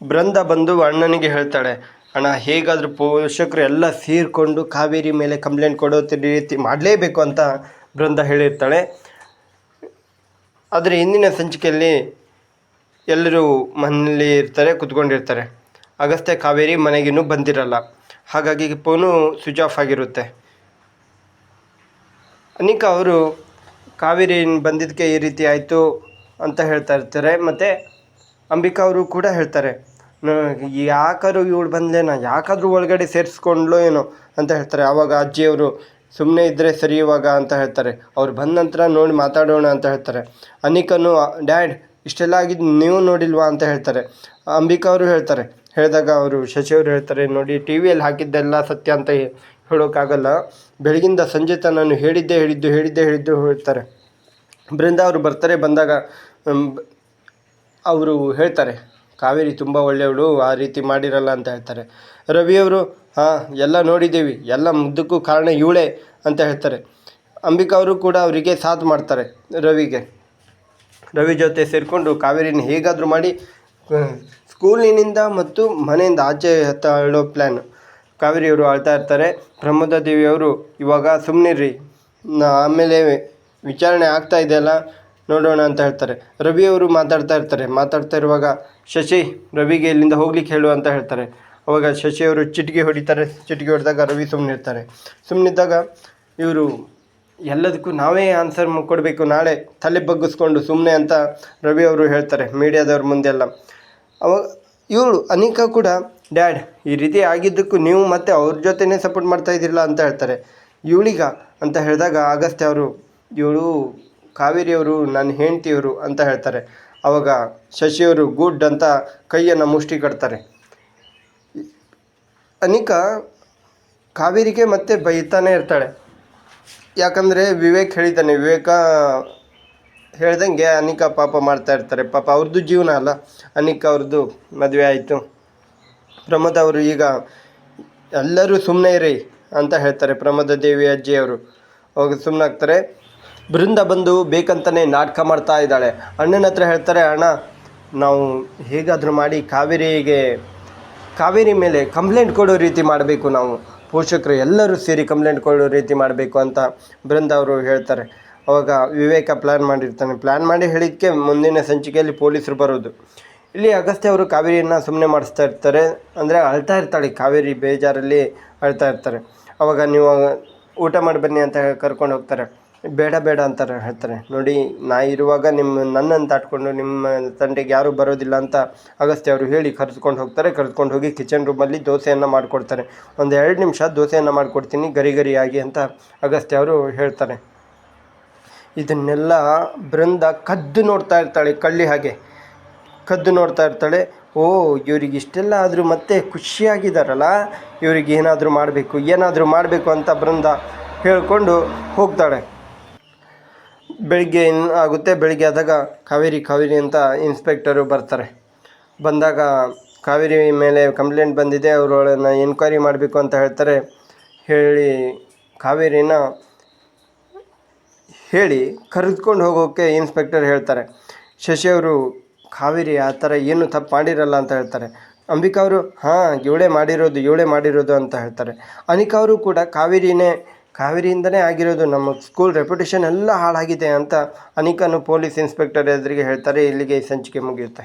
ಬೃಂದ ಬಂದು ಅಣ್ಣನಿಗೆ ಹೇಳ್ತಾಳೆ, ಅಣ್ಣ, ಹೇಗಾದರೂ ಪೋಷಕರು ಎಲ್ಲ ಸೇರಿಕೊಂಡು ಕಾವೇರಿ ಮೇಲೆ ಕಂಪ್ಲೇಂಟ್ ಕೊಡೋ ರೀತಿ ಮಾಡಲೇಬೇಕು ಅಂತ ಬೃಂದ ಹೇಳಿರ್ತಾಳೆ. ಆದರೆ ಇಂದಿನ ಸಂಚಿಕೆಯಲ್ಲಿ ಎಲ್ಲರೂ ಮನೆಯಲ್ಲಿ ಇರ್ತಾರೆ, ಕುತ್ಕೊಂಡಿರ್ತಾರೆ. ಅಗಸ್ತ್ಯ ಕಾವೇರಿ ಮನೆಗಿನ್ನೂ ಬಂದಿರಲ್ಲ. ಹಾಗಾಗಿ ಫೋನು ಸ್ವಿಚ್ ಆಫ್ ಆಗಿರುತ್ತೆ. ಅನಿಕಾ ಅವರು ಕಾವೇರಿ ಬಂದಿದ್ದಕ್ಕೆ ಈ ರೀತಿ ಆಯಿತು ಅಂತ ಹೇಳ್ತಾ ಇರ್ತಾರೆ. ಮತ್ತು ಅಂಬಿಕಾ ಅವರು ಕೂಡ ಹೇಳ್ತಾರೆ ಯಾಕಾದ್ರೂ ಇವಳು ಬಂದಲೆ, ನಾ ಯಾಕಾದರೂ ಒಳಗಡೆ ಸೇರಿಸ್ಕೊಂಡ್ಲೋ ಏನೋ ಅಂತ ಹೇಳ್ತಾರೆ. ಆವಾಗ ಅಜ್ಜಿಯವರು ಸುಮ್ಮನೆ ಇದ್ದರೆ ಸರಿ ಇವಾಗ ಅಂತ ಹೇಳ್ತಾರೆ. ಅವ್ರು ಬಂದ ನಂತರ ನೋಡಿ ಮಾತಾಡೋಣ ಅಂತ ಹೇಳ್ತಾರೆ. ಅನಿಕನು, ಡ್ಯಾಡ್, ಇಷ್ಟೆಲ್ಲ ಆಗಿದ್ದು ನೀವು ನೋಡಿಲ್ವಾ ಅಂತ ಹೇಳ್ತಾರೆ. ಅಂಬಿಕಾ ಅವರು ಹೇಳ್ತಾರೆ. ಹೇಳಿದಾಗ ಅವರು, ಶಶಿಯವರು ಹೇಳ್ತಾರೆ, ನೋಡಿ, ಟಿ ವಿಯಲ್ಲಿ ಹಾಕಿದ್ದೆಲ್ಲ ಸತ್ಯ ಅಂತ ಹೇಳೋಕ್ಕಾಗಲ್ಲ. ಬೆಳಗಿಂದ ಸಂಜೆ ತನ್ನನ್ನು ನಾನು ಹೇಳಿದ್ದೆ ಹೇಳಿದ್ದು ಹೇಳಿದ್ದೆ ಹೇಳಿದ್ದು, ಹೇಳ್ತಾರೆ. ಬೃಂದ ಅವರು ಬರ್ತಾರೆ, ಬಂದಾಗ ಅವರು ಹೇಳ್ತಾರೆ, ಕಾವೇರಿ ತುಂಬ ಒಳ್ಳೆಯವಳು ಆ ರೀತಿ ಮಾಡಿರಲ್ಲ ಅಂತ ಹೇಳ್ತಾರೆ. ರವಿಯವರು ಹಾಂ, ಎಲ್ಲ ನೋಡಿದ್ದೀವಿ, ಎಲ್ಲ ಮುದ್ದಕ್ಕೂ ಕಾರಣ ಇವಳೇ ಅಂತ ಹೇಳ್ತಾರೆ. ಅಂಬಿಕಾ ಅವರು ಕೂಡ ಅವರಿಗೆ ಸಾಥ್ ಮಾಡ್ತಾರೆ ರವಿಗೆ. ರವಿ ಜೊತೆ ಸೇರಿಕೊಂಡು ಕಾವೇರಿನ ಹೇಗಾದರೂ ಮಾಡಿ ಸ್ಕೂಲಿನಿಂದ ಮತ್ತು ಮನೆಯಿಂದ ಆಚೆ ತಳ್ಳೋ ಪ್ಲ್ಯಾನ್ ಕಾವೇರಿಯವರು ಆಳ್ತಾ ಇರ್ತಾರೆ. ಪ್ರಮೋದ ದೇವಿಯವರು ಇವಾಗ ಸುಮ್ಮನಿರ್ರಿ ಆಮೇಲೆ ವಿಚಾರಣೆ ಆಗ್ತಾ ಇದೆಯಲ್ಲ ನೋಡೋಣ ಅಂತ ಹೇಳ್ತಾರೆ. ರವಿ ಅವರು ಮಾತಾಡ್ತಾ ಇರ್ತಾರೆ. ಮಾತಾಡ್ತಾ ಇರುವಾಗ ಶಶಿ ರವಿಗೆ ಇಲ್ಲಿಂದ ಹೋಗ್ಲಿಕ್ಕೆ ಹೇಳು ಅಂತ ಹೇಳ್ತಾರೆ. ಅವಾಗ ಶಶಿಯವರು ಚಿಟಿಕೆ ಹೊಡಿತಾರೆ. ಚಿಟಿಕೆ ಹೊಡೆದಾಗ ರವಿ ಸುಮ್ಮನಿರ್ತಾರೆ ಸುಮ್ಮನಿದ್ದಾಗ ಇವರು, ಎಲ್ಲದಕ್ಕೂ ನಾವೇ ಆನ್ಸರ್ ಕೊಡಬೇಕು. ನಾಳೆ ತಲೆ ಬಗ್ಗಿಸ್ಕೊಂಡು ಸುಮ್ಮನೆ ಅಂತ ರವಿ ಅವರು ಹೇಳ್ತಾರೆ ಮೀಡಿಯಾದವ್ರ ಮುಂದೆಲ್ಲ ಅವಾಗ ಇವಳು ಅನಿಕಾ ಕೂಡ, ಡ್ಯಾಡ್, ಈ ರೀತಿ ಆಗಿದ್ದಕ್ಕೂ ನೀವು ಮತ್ತೆ ಅವ್ರ ಜೊತೆನೇ ಸಪೋರ್ಟ್ ಮಾಡ್ತಾ ಇದ್ದಿಲ್ಲ ಅಂತ ಹೇಳ್ತಾರೆ. ಇವಳಿಗ? ಅಂತ ಹೇಳಿದಾಗ ಅಗಸ್ತ್ಯ ಅವರು, ಇವಳು ಕಾವೇರಿಯವರು ನನ್ನ ಹೆಂಡ್ತಿಯವರು ಅಂತ ಹೇಳ್ತಾರೆ. ಅವಾಗ ಶಶಿಯವರು ಗುಡ್ ಅಂತ ಕೈಯನ್ನು ಮುಷ್ಟಿ ಕಟ್ತಾರೆ. ಅನಿಕಾ ಕಾವೇರಿಗೆ ಮತ್ತೆ ಬೈತಾನೆ ಇರ್ತಾಳೆ. ಯಾಕಂದರೆ ವಿವೇಕ್ ಹೇಳಿದ್ದಾನೆ, ವಿವೇಕ ಹೇಳ್ದಂಗೆ ಅನಿಕಾ ಪಾಪ ಮಾಡ್ತಾ ಇರ್ತಾರೆ. ಪಾಪ ಅವ್ರದ್ದು ಜೀವನ ಅಲ್ಲ. ಅನಿಕಾ ಅವ್ರದ್ದು ಮದುವೆ ಆಯಿತು. ಪ್ರಮೋದ ಅವರು ಈಗ ಎಲ್ಲರೂ ಸುಮ್ಮನೆ ಇರಿ ಅಂತ ಹೇಳ್ತಾರೆ. ಪ್ರಮೋದ ದೇವಿ ಅಜ್ಜಿಯವರು ಅವಾಗ ಸುಮ್ಮನಾಗ್ತಾರೆ ಬೃಂದ ಬಂದು ಬೇಕಂತಲೇ ನಾಟಕ ಮಾಡ್ತಾ ಇದ್ದಾಳೆ. ಅಣ್ಣನ ಹತ್ರ ಹೇಳ್ತಾರೆ, ಅಣ್ಣ, ನಾವು ಹೇಗಾದರೂ ಮಾಡಿ ಕಾವೇರಿಗೆ, ಕಾವೇರಿ ಮೇಲೆ ಕಂಪ್ಲೇಂಟ್ ಕೊಡೋ ರೀತಿ ಮಾಡಬೇಕು ನಾವು. ಪೋಷಕರು ಎಲ್ಲರೂ ಸೇರಿ ಕಂಪ್ಲೇಂಟ್ ಕೊಡೋ ರೀತಿ ಮಾಡಬೇಕು ಅಂತ ಬೃಂದ ಅವರು ಹೇಳ್ತಾರೆ. ಅವಾಗ ವಿವೇಕ ಪ್ಲ್ಯಾನ್ ಮಾಡಿರ್ತಾನೆ. ಪ್ಲ್ಯಾನ್ ಮಾಡಿ ಹೇಳಿದ್ದಕ್ಕೆ ಮುಂದಿನ ಸಂಚಿಕೆಯಲ್ಲಿ ಪೊಲೀಸರು ಬರೋದು. ಇಲ್ಲಿ ಅಗಸ್ತ್ಯ ಅವರು ಕಾವೇರಿಯನ್ನು ಸುಮ್ಮನೆ ಮಾಡಿಸ್ತಾ ಇರ್ತಾರೆ. ಅಂದರೆ ಅಳ್ತಾ ಇರ್ತಾಳೆ, ಕಾವೇರಿ ಬೇಜಾರಲ್ಲಿ ಅಳ್ತಾ ಇರ್ತಾರೆ. ಅವಾಗ ನೀವು ಊಟ ಮಾಡಿ ಬನ್ನಿ ಅಂತ ಕರ್ಕೊಂಡು ಹೋಗ್ತಾರೆ. ಬೇಡ ಬೇಡ ಅಂತಾರೆ, ಹೇಳ್ತಾರೆ. ನೋಡಿ ನಾ ಇರುವಾಗ ನಿಮ್ಮ, ನನ್ನನ್ನು ದಾಟ್ಕೊಂಡು ನಿಮ್ಮ ತಂಟೆಗೆ ಯಾರೂ ಬರೋದಿಲ್ಲ ಅಂತ ಅಗಸ್ತ್ಯ ಅವರು ಹೇಳಿ ಕರೆದುಕೊಂಡು ಹೋಗ್ತಾರೆ. ಕರೆದುಕೊಂಡು ಹೋಗಿ ಕಿಚನ್ ರೂಮಲ್ಲಿ ದೋಸೆಯನ್ನು ಮಾಡಿಕೊಡ್ತಾರೆ. ಒಂದು ಎರಡು ನಿಮಿಷ ದೋಸೆಯನ್ನು ಮಾಡಿಕೊಡ್ತೀನಿ, ಗರಿ ಗರಿಯಾಗಿ ಅಂತ ಅಗಸ್ತ್ಯ ಅವರು ಹೇಳ್ತಾರೆ. ಇದನ್ನೆಲ್ಲ ಬೃಂದ ಕದ್ದು ನೋಡ್ತಾ ಇರ್ತಾಳೆ ಕಳ್ಳಿ ಹಾಗೆ. ಕದ್ದು ನೋಡ್ತಾ ಇರ್ತಾಳೆ, ಓ, ಇವ್ರಿಗೆ ಇಷ್ಟೆಲ್ಲ ಆದರೂ ಮತ್ತೆ ಖುಷಿಯಾಗಿದ್ದಾರಲ್ಲ ಇವರಿಗೆ ಏನಾದರೂ ಮಾಡಬೇಕು ಏನಾದರೂ ಮಾಡಬೇಕು ಅಂತ ಬೃಂದ ಹೇಳ್ಕೊಂಡು ಹೋಗ್ತಾಳೆ. ಬೆಳಿಗ್ಗೆ ಇನ್ ಆಗುತ್ತೆ, ಬೆಳಿಗ್ಗೆ ಆದಾಗ ಕಾವೇರಿ ಕಾವೇರಿ ಅಂತ ಇನ್ಸ್ಪೆಕ್ಟರು ಬರ್ತಾರೆ. ಬಂದಾಗ ಕಾವೇರಿ ಮೇಲೆ ಕಂಪ್ಲೇಂಟ್ ಬಂದಿದೆ ಅವರೊಳನ್ನ ಎನ್ಕ್ವೈರಿ ಮಾಡಬೇಕು ಅಂತ ಹೇಳ್ತಾರೆ. ಹೇಳಿ ಕಾವೇರಿನ ಹೇಳಿ ಕರೆದುಕೊಂಡು ಹೋಗೋಕ್ಕೆ ಇನ್ಸ್ಪೆಕ್ಟರ್ ಹೇಳ್ತಾರೆ. ಶಶಿ ಅವರು, ಕಾವೇರಿ ಆ ಥರ ಏನು ತಪ್ಪು ಮಾಡಿರಲ್ಲ ಅಂತ ಹೇಳ್ತಾರೆ. ಅಂಬಿಕಾ ಅವರು, ಹಾಂ, ಇವಳೇ ಮಾಡಿರೋದು ಇವಳೇ ಮಾಡಿರೋದು ಅಂತ ಹೇಳ್ತಾರೆ. ಅನಿಕಾ ಅವರು ಕೂಡ ಕಾವೇರಿನೇ ಕಾವೇರಿಯಿಂದನೇ ಆಗಿರೋದು ನಮ್ಮ ಸ್ಕೂಲ್ ರೆಪ್ಯುಟೇಷನ್ ಎಲ್ಲ ಹಾಳಾಗಿದೆ ಅಂತ ಅನಿಕನು ಪೊಲೀಸ್ ಇನ್ಸ್ಪೆಕ್ಟರ್ ಎದುರಿಗೆ ಹೇಳ್ತಾರೆ. ಇಲ್ಲಿಗೆ ಈ ಸಂಚಿಕೆ ಮುಗಿಯುತ್ತೆ.